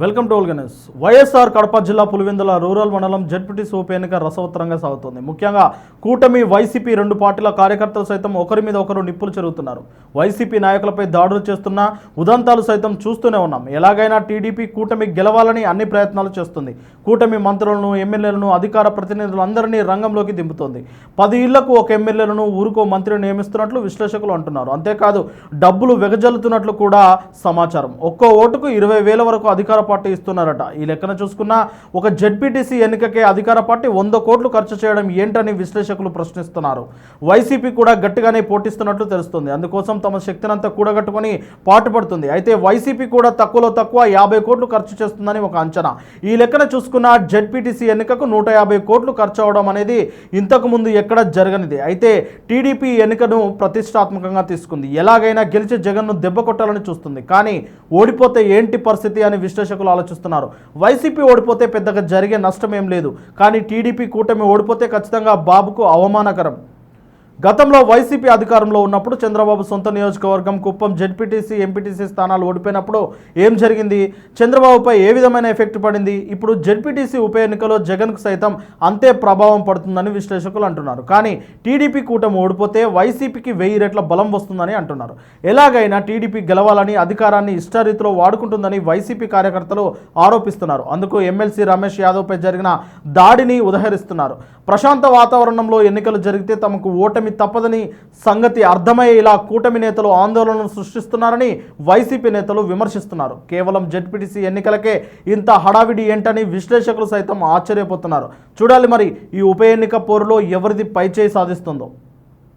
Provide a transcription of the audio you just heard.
Welcome to Ganesh. YSR Kadapa జిల్లా Pulivendula rural మండలం ZPTC ఉప ఎన్నిక రసవత్తరంగా సాగుతోంది. ముఖ్యంగా కూటమి వైసీపీ రెండు పార్టీల కార్యకర్తలు సైతం ఒకరి మీద ఒకరు నిప్పులు చెరుగుతున్నారు. వైసీపీ నాయకులపై దాడులు చేస్తున్న ఉదంతాలు సైతం చూస్తూనే ఉన్నాం. ఎలాగైనా టీడీపీ కూటమి గెలవాలని అన్ని ప్రయత్నాలు చేస్తుంది. కూటమి మంత్రులను ఎమ్మెల్యేలను అధికార ప్రతినిధులందరినీ రంగంలోకి దింపుతోంది. పది ఇళ్ళకు ఒక ఎమ్మెల్యేలను ఊరుకో మంత్రిని నియమిస్తున్నట్లు విశ్లేషకులు అంటున్నారు. అంతేకాదు డబ్బులు వెగజల్లుతున్నట్లు కూడా సమాచారం. ఒక్కో ఓటుకు ఇరవై వేల వరకు అధికార పార్టీ ఇస్తున్నారట. ఈ లెక్కన చూసుకున్న ఒక జెడ్పీటీసీ ఎన్నికకే అధికార పార్టీ వంద కోట్లు ఖర్చు చేయడం ఏంటని విశ్లేషకులు ప్రశ్నిస్తున్నారు. వైసీపీ కూడా గట్టిగానే పోటీస్తున్నట్లు తెలుస్తుంది. అందుకోసం తమ శక్తినంతా కూడగట్టుకొని పాటుపడుతుంది అయితే వైసీపీ కూడా తక్కువలో తక్కువ యాభై కోట్లు ఖర్చు చేస్తుందని ఒక అంచనా. ఈ లెక్కన చూసుకున్న జెడ్పీటీసీ ఎన్నికకు నూట యాభై కోట్లు ఖర్చు అవడం అనేది ఇంతకుముందు ఎక్కడ జరగనిది. అయితే టీడీపీ ఎన్నికను ప్రతిష్టాత్మకంగా తీసుకుంది. ఎలాగైనా గెలిచి జగన్ను దెబ్బ కొట్టాలని చూస్తుంది. కానీ ఓడిపోతే ఏంటి పరిస్థితి అని విశ్లేషకులు ఆలోచిస్తున్నారు. వైసీపీ ఓడిపోతే పెద్దగా జరిగే నష్టం ఏం లేదు. కానీ టీడీపీ కూటమి ఓడిపోతే ఖచ్చితంగా బాబుకు అవమానకరం. గతంలో వైసీపీ అధికారంలో ఉన్నప్పుడు చంద్రబాబు సొంత నియోజకవర్గం కుప్పం జెడ్పీటీసీ ఎంపీటీసీ స్థానాలు ఓడిపోయినప్పుడు ఏం జరిగింది? చంద్రబాబుపై ఏ విధమైన ఎఫెక్ట్ పడింది? ఇప్పుడు జెడ్పీటీసీ ఉప ఎన్నికలో జగన్కు సైతం అంతే ప్రభావం పడుతుందని విశ్లేషకులు అంటున్నారు. కానీ టీడీపీ కూటమి ఓడిపోతే వైసీపీకి వెయ్యి రెట్ల బలం వస్తుందని అంటున్నారు. ఎలాగైనా టీడీపీ గెలవాలని అధికారాన్ని ఇష్టారీతిలో వాడుకుంటుందని వైసీపీ కార్యకర్తలు ఆరోపిస్తున్నారు. అందుకు ఎమ్మెల్సీ రమేష్ యాదవ్పై జరిగిన దాడిని ఉదహరిస్తున్నారు. ప్రశాంత వాతావరణంలో ఎన్నికలు జరిగితే తమకు ఓటమి తప్పదని సంగతి అర్థమయ్యే ఇలా కూటమి నేతలు ఆందోళనను సృష్టిస్తున్నారని వైసీపీ నేతలు విమర్శిస్తున్నారు. కేవలం జడ్పీటీసీ ఎన్నికలకే ఇంత హడావిడి ఏంటని విశ్లేషకులు సైతం ఆశ్చర్యపోతున్నారు. చూడాలి మరి ఈ ఉప ఎన్నిక పోరులో ఎవరిది పైచేయి సాధిస్తుందో.